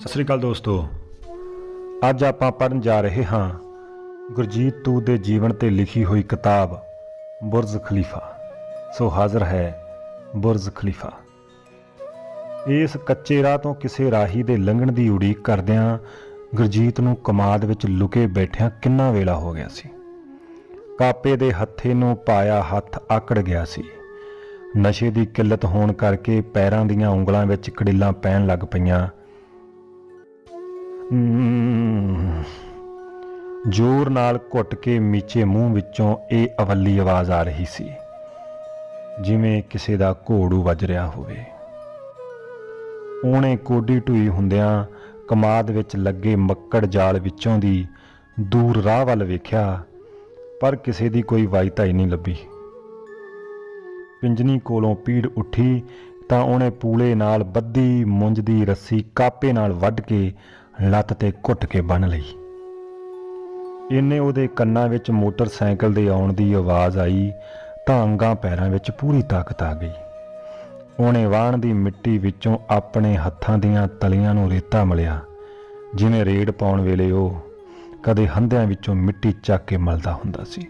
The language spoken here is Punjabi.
ਸਤਿ ਸ੍ਰੀ ਅਕਾਲ ਦੋਸਤੋ। ਅੱਜ ਆਪਾਂ ਪੜਨ ਜਾ ਰਹੇ ਹਾਂ ਗੁਰਜੀਤ ਤੂ ਦੇ ਜੀਵਨ ਤੇ ਲਿਖੀ ਹੋਈ ਕਿਤਾਬ ਬੁਰਜ ਖਲੀਫਾ। ਸੋ ਹਾਜ਼ਰ ਹੈ ਬੁਰਜ ਖਲੀਫਾ। ਇਸ ਕੱਚੇ ਰਾਹ ਤੋਂ ਕਿਸੇ ਰਾਹੀ ਦੇ ਲੰਘਣ ਦੀ ਉਡੀਕ ਕਰਦਿਆਂ ਗੁਰਜੀਤ ਨੂੰ ਕਮਾਦ ਵਿੱਚ ਲੁਕੇ ਬੈਠਿਆਂ ਕਿੰਨਾ ਵੇਲਾ ਹੋ ਗਿਆ ਸੀ। ਕਾਪੇ ਦੇ ਹੱਥੇ ਨੂੰ ਪਾਇਆ ਹੱਥ ਆਕੜ ਗਿਆ ਸੀ। ਨਸ਼ੇ ਦੀ ਕਿੱਲਤ ਹੋਣ ਕਰਕੇ ਪੈਰਾਂ ਦੀਆਂ ਉਂਗਲਾਂ ਵਿੱਚ ਕੜਿੱਲਾਂ ਪੈਣ ਲੱਗ ਪਈਆਂ। ਜ਼ੋਰ ਨਾਲ ਘੁੱਟ ਕੇ ਮੀਚੇ ਮੂੰਹ ਵਿੱਚੋਂ ਇਹ ਅਵੱਲੀ ਆਵਾਜ਼ ਆ ਰਹੀ ਸੀ, ਜਿਵੇਂ ਕਿਸੇ ਦਾ ਘੋੜੂ ਵੱਜ ਰਿਹਾ ਹੋਵੇ। ਉਹਨੇ ਕੋਡੀ ਢੂਈ ਹੁੰਦਿਆਂ ਕਮਾਦ ਵਿੱਚ ਲੱਗੇ ਮੱਕੜ ਜਾਲ ਵਿੱਚੋਂ ਦੀ ਦੂਰ ਰਾਹ ਵੱਲ ਵੇਖਿਆ, ਪਰ ਕਿਸੇ ਦੀ ਕੋਈ ਵਾਈਤਾਈ ਨਹੀਂ ਲੱਭੀ। ਪਿੰਜਨੀ ਕੋਲੋਂ ਪੀੜ ਉੱਠੀ ਤਾਂ ਉਹਨੇ ਪੂਲੇ ਨਾਲ ਬੱਦੀ ਮੁੰਜ ਦੀ ਰੱਸੀ ਕਾਪੇ ਨਾਲ ਵੱਢ ਕੇ ਲੱਤ ਤੇ ਘੁੱਟ ਕੇ ਬੰਨ ਲਈ। ਇੰਨੇ ਉਹਦੇ ਕੰਨਾਂ ਵਿੱਚ ਮੋਟਰਸਾਈਕਲ ਦੇ ਆਉਣ ਦੀ ਆਵਾਜ਼ ਆਈ ਤਾਂ ਅੰਗਾਂ ਪੈਰਾਂ ਵਿੱਚ ਪੂਰੀ ਤਾਕਤ ਆ ਗਈ। ਉਹਨੇ ਵਾਹਣ ਦੀ ਮਿੱਟੀ ਵਿੱਚੋਂ ਆਪਣੇ ਹੱਥਾਂ ਦੀਆਂ ਤਲੀਆਂ ਨੂੰ ਰੇਤਾ ਮਲਿਆ। ਜਿਵੇਂ ਰੇੜ ਪਾਉਣ ਵੇਲੇ ਉਹ ਕਦੇ ਹੰਧਿਆਂ ਵਿੱਚੋਂ ਮਿੱਟੀ ਚੱਕ ਕੇ ਮਲਦਾ ਹੁੰਦਾ ਸੀ।